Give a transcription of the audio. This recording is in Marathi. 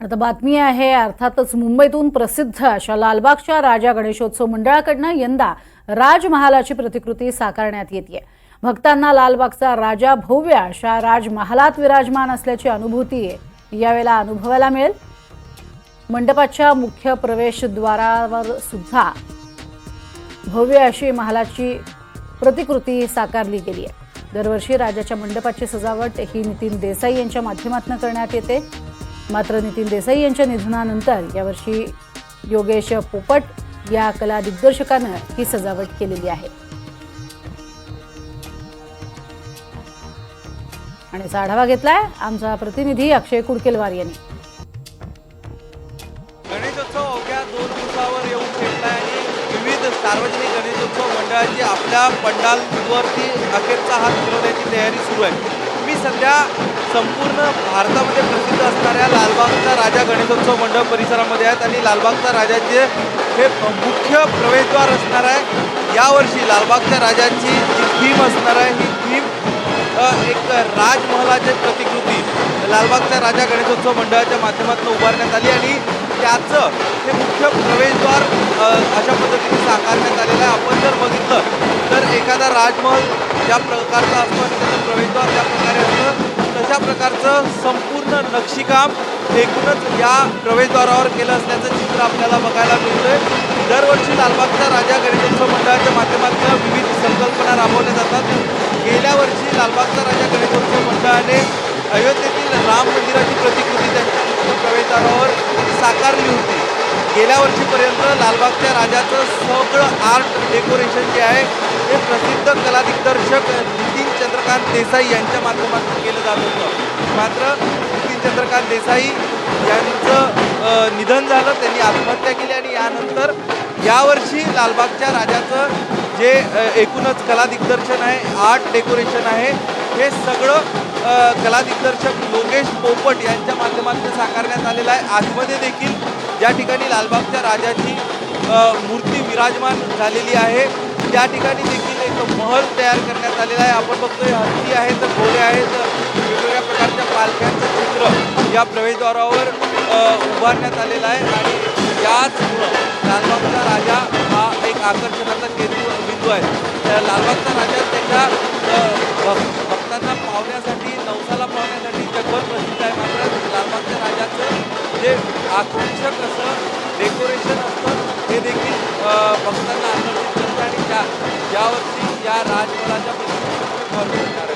आता बातमी आहे अर्थातच मुंबईतून प्रसिद्ध अशा लालबागच्या राजा गणेशोत्सव मंडळाकडनं यंदा राजमहालाची प्रतिकृती साकारण्यात येते भक्तांना लालबागचा राजा भव्य अशा राजमहालात विराजमान असल्याची अनुभूती यावेळेला अनुभवायला मिळेल. मंडपाच्या मुख्य प्रवेशद्वारावर सुद्धा भव्य अशी महालाची प्रतिकृती साकारली गेली आहे दरवर्षी राजाच्या मंडपाची सजावट ही नितीन देसाई यांच्या माध्यमातून करण्यात येते. मात्र नितीन देसाई यांच्या निधनानंतर यावर्षी योगेश पोपट या कला दिग्दर्शकानं ही सजावट केलेली आहे. आणि याचा आढावा घेतलाय आमचा प्रतिनिधी अक्षय कुडकेलवार यांनी. गणेशोत्सव अवघ्या दोन दिवसावर येऊन ठेपला आणि विविध सार्वजनिक गणेशोत्सव मंडळाची आपल्या पंडालवरती अखेरचा हात फिरवण्याची तयारी सुरू आहे. मी सध्या संपूर्ण भारतामध्ये प्रसिद्ध असणाऱ्या लालबागचा राजा गणेशोत्सव मंडळ परिसरामध्ये आहेत आणि लालबागचा राजाचे हे मुख्य प्रवेशद्वार असणार आहे. यावर्षी लालबागच्या राजाची जी थीम असणार आहे ही थीम एक राजमहालाची प्रतिकृती लालबागच्या राजा गणेशोत्सव मंडळाच्या माध्यमातून उभारण्यात आली आणि त्याचं हे मुख्य प्रवेशद्वार अशा पद्धतीने साकारण्यात आलेलं आहे. आपण जर बघितलं तर एखादा राजमहल ज्या प्रकारचा असतो आणि त्याचं प्रकारचं संपूर्ण नक्षीकाम एकूणच या प्रवेशद्वारावर केलं असल्याचं चित्र आपल्याला बघायला मिळतंय. दरवर्षी लालबागचा राजा गणेशोत्सव मंडळाच्या माध्यमातून विविध संकल्पना राबवल्या जातात. गेल्या वर्षी लालबागचा राजा गणेशोत्सव मंडळाने अयोध्येतील राम मंदिराची प्रतिकृती त्यांच्या प्रवेशद्वारावर साकारली होती. गेल्या वर्षीपर्यंत लालबागच्या राजाचं सगळं आर्ट डेकोरेशन जे आहे ते प्रसिद्ध कला दिग्दर्शक चंद्रकांत देसाई यांच्या माध्यमातून केलं जात होतं. मात्र नितीन चंद्रकांत देसाई यांचं निधन झालं त्यांनी आत्महत्या केली आणि यानंतर यावर्षी लालबागच्या राजाचं जे एकूणच कला दिग्दर्शन आहे आर्ट डेकोरेशन आहे हे सगळं कला दिग्दर्शक लोकेश पोपट यांच्या माध्यमातून साकारण्यात आलेलं आहे. आतमध्ये देखील ज्या ठिकाणी लालबागच्या राजाची मूर्ती विराजमान झालेली आहे त्या ठिकाणी देखील एक महल तयार करण्यात आलेला आहे. आपण बघतोय हत्ती आहेत घोडे आहेत वेगवेगळ्या प्रकारच्या पालख्यांचं चित्र या प्रवेशद्वारावर उभारण्यात आलेलं आहे. आणि याचमुळं लालबागचा राजा हा एक आकर्षणाचा केंद्र बिंदू आहे. त्या लालबागचा राजा त्याच्या भक्तांना पावण्यासाठी नवसाला पावण्यासाठी जगभर प्रसिद्ध आहे. मात्र लालबागच्या राजाचं जे आकर्षक असं डेकोरेशन असतं हे देखील भक्तांना आकर्षित करतं आणि त्या यावर्षी या